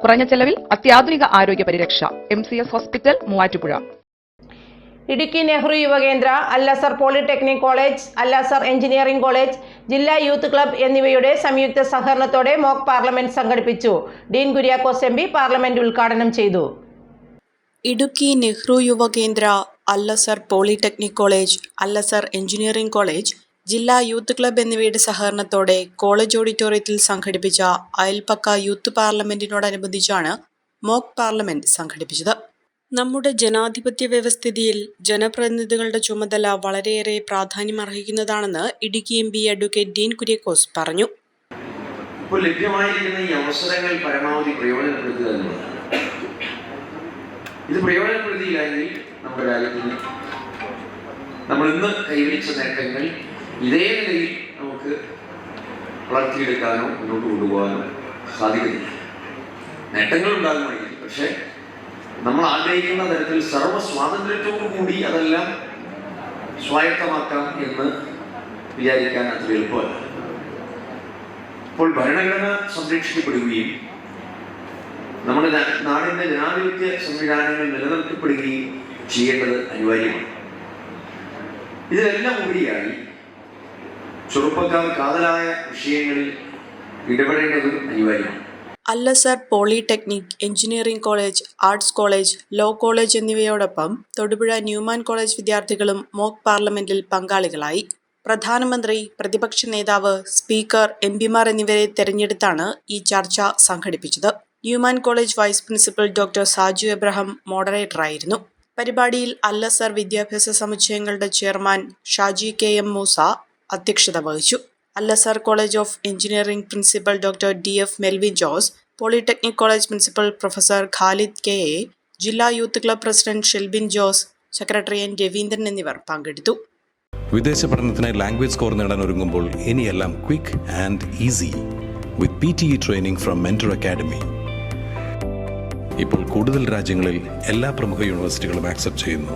കുറഞ്ഞ ചെലവിൽ അത്യാധുനിക ആരോഗ്യ പരിരക്ഷ. M C S hospital Muvattupuzha. Idukki Nehru Yuvakendra Al Azhar polytechnic college Al Azhar engineering college ജില്ലാ യൂത്ത് ക്ലബ് എന്നിവയുടെ സംയുക്ത സഹകരണത്തോടെ മോക്ക് പാർലമെന്റ് സംഘടിപ്പിച്ചു. Dean Kuriakose M P parliament ഉദ്ഘാടനം ചെയ്തു. Idukki Nehru Yuvakendra Al Azhar polytechnic college Al Azhar engineering college ജില്ലാ youth club എന്നിവയുടെ സഹകരണത്തോടെ കോളേജ് ഓഡിറ്റോറിയത്തിൽ സംഘടിപ്പിച്ച അയൽപ്പക്ക യൂത്ത് പാർലമെന്റിനോടനുബന്ധിച്ചാണ് മോക്ക് പാർലമെന്റ് സംഘടിപ്പിച്ചത്. നമ്മുടെ ജനാധിപത്യ വ്യവസ്ഥിതിയിൽ ജനപ്രതിനിധികളുടെ ചുമതല വളരെയേറെ പ്രാധാന്യമർഹിക്കുന്നതാണെന്ന് Idukki M P advocate Dean Kuriakose പറഞ്ഞു. ഇപ്പോൾ ലഭ്യമായിരിക്കുന്ന ഈ അവസരങ്ങൾ പരമാവധി പ്രയോജനപ്പെടുത്തുക എന്നുള്ളതാണ്. ഇത് പ്രയോജനപ്പെടുത്തിയില്ലെങ്കിൽ നമ്മുടെ രാജ്യത്തിന് നമ്മൾ ഇന്ന് കൈവരിച്ച നേട്ടങ്ങൾ ഇതേ നിലയിൽ നമുക്ക് വളർത്തിയെടുക്കാനോ മുന്നോട്ട് കൊണ്ടുപോകാനോ സാധിക്കുന്നില്ല നേട്ടങ്ങൾ ഉണ്ടാകുമായിരിക്കും. പക്ഷേ നമ്മൾ ആഗ്രഹിക്കുന്ന തരത്തിൽ സർവ സ്വാതന്ത്ര്യത്തോടു കൂടി അതെല്ലാം സ്വായത്തമാക്കാം എന്ന് വിചാരിക്കാൻ അത്ര എളുപ്പമല്ല. അപ്പോൾ ഭരണഘടന സംരക്ഷിക്കപ്പെടുകയും നമ്മുടെ നാടിന്റെ ജനാധിപത്യ സംവിധാനങ്ങൾ നിലനിർത്തപ്പെടുകയും ചെയ്യേണ്ടത് അനിവാര്യമാണ്. ഇതിലെല്ലാം ഉപരിയായി ചെറുപ്പക്കാർ കാതലായ വിഷയങ്ങളിൽ ഇടപെടേണ്ടത് അനിവാര്യമാണ്. Al Azhar polytechnic engineering college arts college law college എന്നിവയോടൊപ്പം Thodupuzha Newman college വിദ്യാർത്ഥികളും മോക്ക് പാർലമെന്റിൽ പങ്കാളികളായി. പ്രധാനമന്ത്രി പ്രതിപക്ഷ നേതാവ് സ്പീക്കർ എം പിമാർ എന്നിവരെ തെരഞ്ഞെടുത്താണ് ഈ ചർച്ച സംഘടിപ്പിച്ചത്. Newman college vice principal doctor Saju Abraham മോഡറേറ്ററായിരുന്നു. പരിപാടിയിൽ അല്ലസർ വിദ്യാഭ്യാസ സമുച്ചയങ്ങളുടെ chairman Shaji K M Moosa അധ്യക്ഷത വഹിച്ചു. Al Azhar college of engineering principal doctor D F Melvin Jose polytechnic college principal professor Khalid K A ജില്ലാ youth club president Shelbin Jose secretary N Raveendran എന്നിവർ പങ്കെടുത്തു. വിദേശ പഠനത്തിനായി language score നേടാൻ ഒരുങ്ങുമ്പോൾ ഇനിയെല്ലാം quick and easy with P T E training from mentor academy ഇപ്പോൾ കൂടുതൽ രാജ്യങ്ങളിൽ എല്ലാ പ്രമുഖ യൂണിവേഴ്സിറ്റികളും ആക്സെപ്റ്റ് ചെയ്യുന്നു.